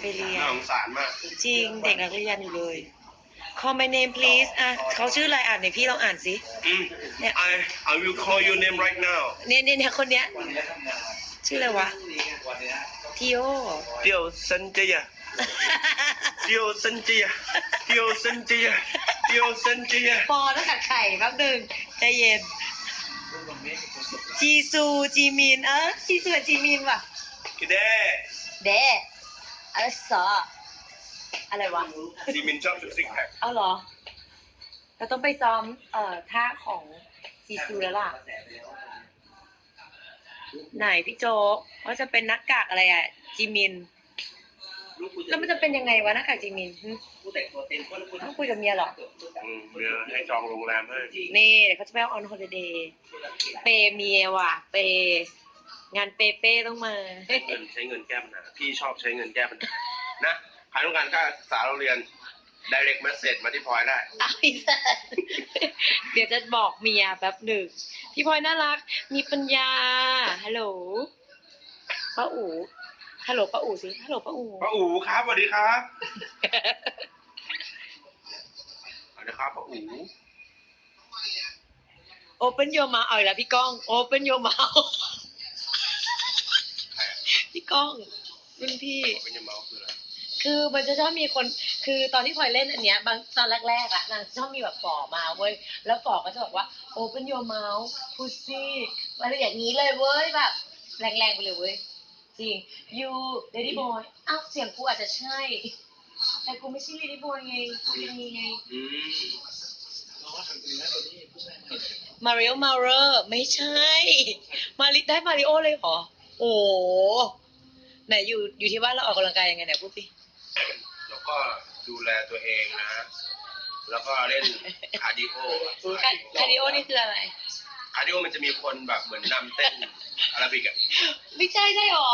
ไปเรียน น่าสงสารมากจริงเด็กนักเรียนอยู่เลย Call my name please อะเขาชื่ออะไรอ่านหน่อยพี่ลองอ่านสิ อืมเนี่ย I I will call your name right now เนี่ยเนี่ยเนี่ยคนเนี้ย ชื่ออะไรวะทีโอ เดียวสันเจียเดียวสันเจียเดียวสันเจียเดียวสันเจียพอแล้วกัดไข่แป๊บหนึ่งใจเย็น จีซูจีมิน เออจีซูกับจีมินว่ะกิเด้เดะ อะไรสออะไรวะจีมินชอบชุดซิกแพคเอาเหรอ เราต้องไปซ้อม เอ่อท่าของจีซูแล้วล่ะ ไหนพี่โจ๊กว่าจะเป็นหนักกากอะไรอะจีมิน แล้วมันจะเป็นยังไงวะหน้ากากจีมินหึต้องคุยกับเมียเหรอ อืมเมียให้จองโรงแรมให้นี่เดี๋ยวเขาจะไปออนฮอลิเดย์ เปย์เมียว่ะ เปย์ งานเปย์เป้ต้องมาเงินใช้เงินแก้ปัญหาพี่ชอบใช้เงินแก้ปัญหานะใครต้องการค่าศึกษาเราเรียน direct message มาที่พลอยได้ เอาอีกแล้วเดี๋ยวจะบอกเมียแป๊บหนึ่ง พี่พลอยน่ารัก มีปัญญา ฮัลโหลป้าอู๋ฮัลโหลป้าอู๋สิ ฮัลโหลป้าอู๋ป้าอู๋ครับสวัสดีครับสวัสดีครับป้าอู๋โอเปนโยมาเอาอีกแล้วพี่ก้อง โอเปนโยมา พี่ก้องรุ่นพี่ เป็นยังเมาคืออะไรคือมันจะชอบมีคน คือตอนที่พลอยเล่นอันเนี้ยบางตอนแรกๆอะนางชอบมีแบบฝ่อมาเว้ย แล้วฝ่อก็จะบอกว่า open your mouth pussy อะไรอย่างนี้เลยเว้ยแบบแรงๆไปเลยเว้ย จริง you lady boy อ้าวเสียงกูอาจจะใช่ แต่กูไม่ใช่ lady boy ไงกูยังมีไง อืมมาริโอมาเรอร์ไม่ใช่ มาริได้มาริโอเลยเหรอ โอ้โห ไหนอยู่อยู่ที่บ้านเราออกกำลังกายยังไงไหนพูดสิแล้วก็ดูแลตัวเองนะ แล้วก็เล่นคาร์ดิโอคาคาร์ดิโอนี่คืออะไร คาร์ดิโอมันจะมีคนแบบเหมือนนำเต้นอาราบิกอะ ไม่ใช่ใช่หรอ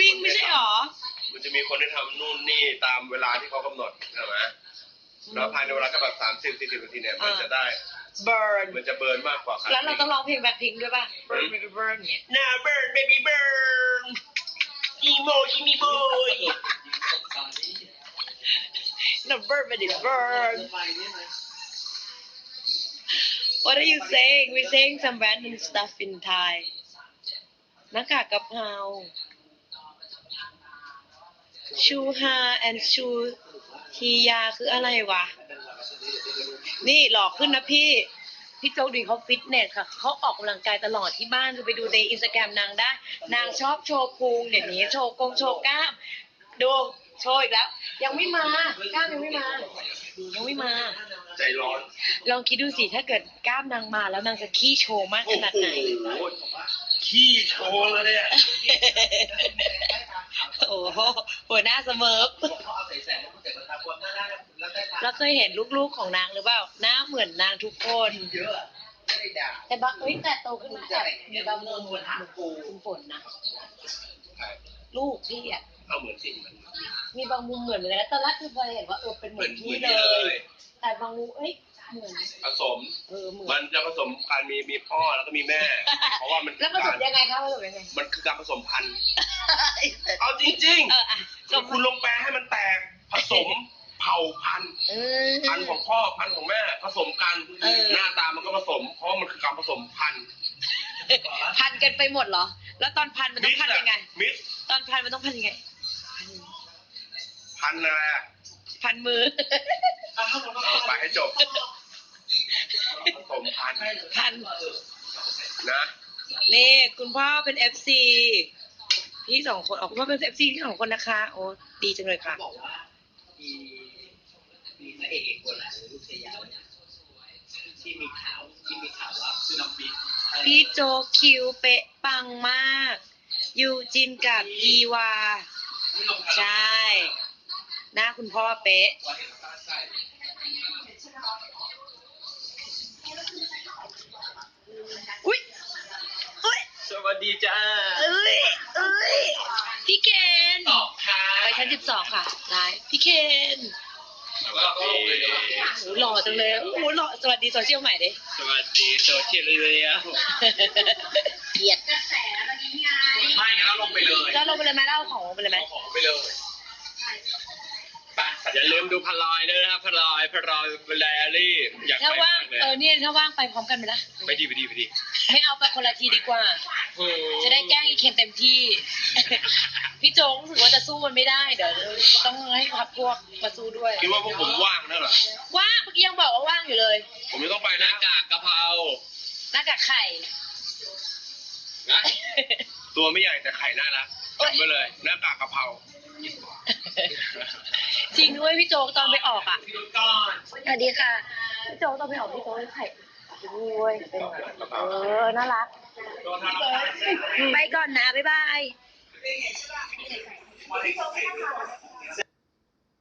วิ่งไม่ใช่หรอ มันจะมีคนที่ทำนู่นนี่ตามเวลาที่เขากำหนดใช่ไหมแล้วภายในเวลาก็แบบสามสิบสี่สิบนาทีเนี่ยมันจะได้ burn มันจะเบิร์นมากกว่าคาร์ดิแล้วเราต้องโร้องเพลงแบ็คพิงด้วยป่ะ burn baby burn เนี่ยหน้าเบิร์นเบบี้เบิร์น อีโมอีมีโบย no burn baby burn what are you saying we saying some random stuff in Thai หน้ากากกะเพรา ชูฮา and ชูฮียาคืออะไรวะ นี่หลอกขึ้นนะพี่ พี่โจ๊กดีเขาฟิตเนสค่ะเขาออกกำลังกายตลอดที่บ้านคือไปดูในอินสตาแกรมนางได้ นางชอบโชว์พุงเดี๋ยวนี้โชว์กงโชว์กล้ามดูโชว์อีกแล้ว ยังไม่มากล้ามยังไม่มายังไม่มา ใจร้อนลองคิดดูสิถ้าเกิดกล้ามนางมาแล้วนางจะขี้โชว์มากโอ้ขนาดโหไหน ขี้โชว์เลยเนี่ย โอ้โหหัวหน้าเสมอ เราเคยเห็นลูกๆของนางหรือเปล่าหน้าเหมือนนางทุกคนแต่บางเอ้ยแต่โตขึ้นมาแบบมีบางมุมเหมือนคุณฝนนะลูกพี่อะเอาเหมือนสิ่งมันมีบางมุมเหมือนเหมือนกันนะตอนแรกคือพอเห็นว่าเออเป็นเหเหมืมืออนนพี่เหมือนเลนี่เลยยแต่บางมุมเอ้ยเหมือนผสมเออเหมือมันนจะผสมกันมีมีพ่อแล้วก็มีแม่ เพราะว่ามันแล้วผสมยังไงคะผสมยังไงมันคือการผสมพันธุ์เอาจริงเอออะๆก็คุณลงแปลให้มันแตก ผสมเผ่าพันธุ์เออ พันธุ์ของพ่อพันธุ์ของแม่ผสมกันเออ หน้าตามันก็ผสม เพราะมันคือการผสมพันธุ์พันกันไปหมดเหรอ แล้วตอนพันมันต้องพันยังไง มิสตอนพันมันต้องพันยังไง พันธุ์อะไรอะพันมือ เอาไปให้จบผสมพันธุ์พัน นะนี่คุณพ่อเป็นเอฟซีพี่สองคนออกคุณพ่อเป็นเอฟซีที่สองคนนะคะ โอ้ดีจังเลยค่ะ บอกว่า มีมีพระเอกอีกคนแหละลูกชายาเนี่ยที่มีข่าวที่มีข่าวว่าซึนามิพี่โจคิวเป๊ะปังมาก ยูจินกับยีวา ใช่ หน้าคุณพ่อเป๊ะ อุ้ยอุ้ยสวัสดีจ้า เอ้ยเอ้ยพี่เคน ตอบค่ะ ไป ชั้นสิบสองค่ะไลฟ์พี่เคนสวัสดีโอ้หล่อจังเลยโอ้โหหล่อสวัสดีโซเชียลใหม่ดิสวัสดีโซเชียลเลยอะเกลียดไม่งั้นเราลงไปเลยแล้วลงไปเลยไหมเล่าของลงไปเลยไหมเอาของไปเลย อย่าลืมดูพลอยด้วยนะครับพลอยพลอยไดอารี่ อยากถ้าไปว่างมากเลยเออเนี่ยถ้าว่างไปพร้อมกันไหมล่ะไปดีไปดีไปดีไม่เอาไปคนละทีดีกว่า โอ้โหจะได้แกล้งอีเคนเต็มที่ พี่โจ๊กรู้สึกว่าจะสู้มันไม่ได้เดี๋ยวต้องให้พักพวกมาสู้ด้วยคิดว่าพวกผมว่างนั่นเหรอว่างเมื่อกี้ยังบอกว่าว่างอยู่เลยผมจะต้องไปหน้ากากกะเพราหน้ากากไข่ นะตัวไม่ใหญ่แต่ไข่น่ารักจำไว้เลยหน้ากากกะเพรา จริงด้วยพี่โจ๊กตอนไปออกอะสวัสดีค่ะพี่โจ๊กตอนไปออกพี่โจ๊กไข่นี่เว้ยเป็นเออน่ารักไปก่อนนะบ๊ายบาย